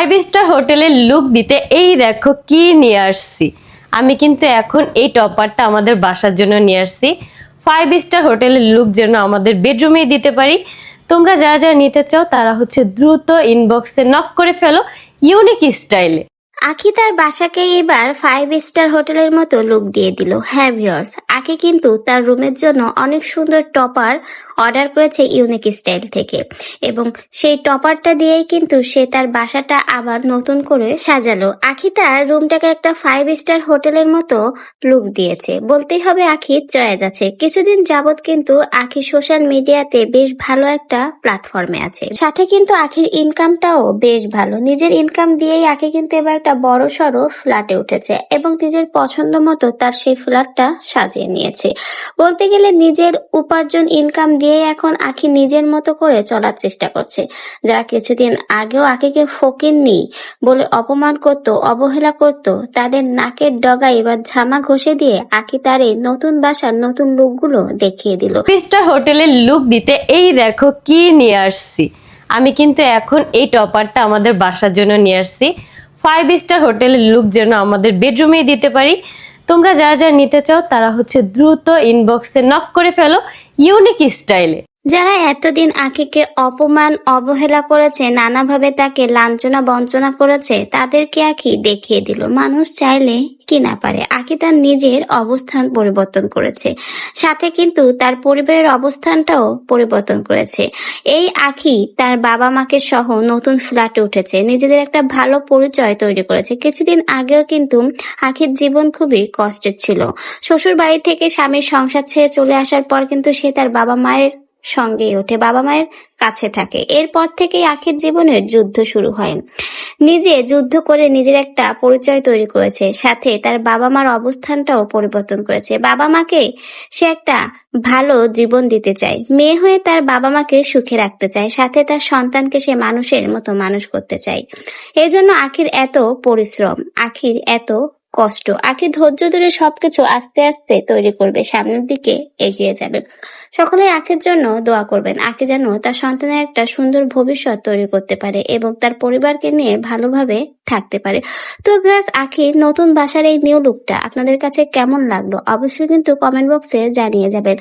Five star হোটেলের look দিতে, এই দেখো কি নিয়ে আসছি? আমি কিন্তু এখন এই টপারটা আমাদের বাসার জন্য নিয়ে আসছি। ফাইভ স্টার হোটেলের লুক যেন আমাদের বেডরুমেই দিতে পারি। তোমরা যারা যারা নিতে চাও তারা হচ্ছে দ্রুত ইনবক্সে নক করে ফেলো ইউনিক স্টাইলে আখি তার বাসাকে এবার ফাইভ স্টার হোটেলের মতো লুক দিয়ে দিল। হ্যাঁ ভিওর্স আখি কিন্তু তার রুমের জন্য অনেক সুন্দর টপার অর্ডার করেছে ইউনিক স্টাইল থেকে। এবং সেই টপারটা দিয়েই কিন্তু সে তার বাসাটা আবার নতুন করে সাজালো। আখি তার রুমটাকে একটা ফাইভ স্টার হোটেলের মতো লুক দিয়েছে। বলতেই হবে আখি, চয়েস আছে। কিছুদিন যাবত কিন্তু আখি সোশ্যাল মিডিয়াতে বেশ ভালো একটা প্ল্যাটফর্মে আছে। সাথে কিন্তু আখির ইনকামটাও বেশ ভালো। নিজের ইনকাম দিয়েই আখি কিন্তু এবার একটা বড় সড়ো ফ্ল্যাটে উঠেছে এবং নিজের পছন্দ মতো তার সেই ফ্ল্যাটটা সাজিয়ে নিয়েছে। বলতে গেলে নিজের উপার্জন ইনকাম দিয়ে এখন আখি নিজের মতো করে চলার চেষ্টা করছে। যারা কিছুদিন আগেও আখিকে ফকিননি বলে অপমান করত, অবহেলা করত, তাদের নাকের ডগা এবার ঝামা ঘষে দিয়ে আখি তার এই নতুন বাসার নতুন লুকগুলো দেখিয়ে দিল। স্টার হোটেলের লুক দিতে, এই দেখো কি নিয়ে আসছি? আমি কিন্তু এখন এই টপারটা আমাদের বাসার জন্য নিয়ে আসছি। ফাইভ স্টার হোটেলের লুক যেন আমাদের বেডরুমেই দিতে পারি। তোমরা যা যা নিতে চাও, তারা হচ্ছে দ্রুত ইনবক্সে নক করে ফেলো ইউনিক স্টাইলে যারা এতদিন আখিকে অপমান, অবহেলা করেছে, নানাভাবে তাকে লাঞ্ছনা, বঞ্চনা করেছে, তাদেরকে আখি দেখিয়ে দিল। মানুষ চাইলে কি না পারে, আখি তার নিজের অবস্থান পরিবর্তন করেছে। সাথে কিন্তু তার পরিবারের অবস্থানটাও পরিবর্তন করেছে। এই আখি তার বাবা মাকে সহ নতুন ফ্ল্যাটে উঠেছে। নিজেদের একটা ভালো পরিচয় তৈরি করেছে। কিছুদিন আগেও কিন্তু আখির জীবন খুবই কষ্টের ছিল। শ্বশুর বাড়ি থেকে স্বামীর সংসার ছেড়ে চলে আসার পর কিন্তু সে তার বাবা মায়ের সঙ্গেই ওঠে, বাবা মায়ের কাছে থাকে। এরপর থেকেই আখির জীবনের যুদ্ধ শুরু হয়। নিজে যুদ্ধ করে নিজের একটা পরিচয় তৈরি করেছে। সাথে তার বাবা মার অবস্থানটাও পরিবর্তন করেছে। বাবা মাকে সে একটা ভালো জীবন দিতে চায়। মেয়ে হয়ে তার বাবা মাকে সুখে রাখতে চায়। সাথে তার সন্তানকে সে মানুষের মতো মানুষ করতে চায়। এজন্য জন্য আখির এত পরিশ্রম, আখির এত কষ্ট। আঁকি ধৈর্য ধরে সবকিছু আস্তে আস্তে তৈরি করবে, সামনের দিকে এগিয়ে যাবে। সকলে আখের জন্য দোয়া করবেন। আঁকে যেন তার সন্তানের একটা সুন্দর ভবিষ্যৎ তৈরি করতে পারে এবং তার পরিবারকে নিয়ে ভালোভাবে থাকতে পারে। তো ভিউয়ার্স আখির নতুন বাসার এই নিউ লুকটা আপনাদের কাছে কেমন লাগল অবশ্যই কিন্তু কমেন্ট বক্সে জানিয়ে যাবেন।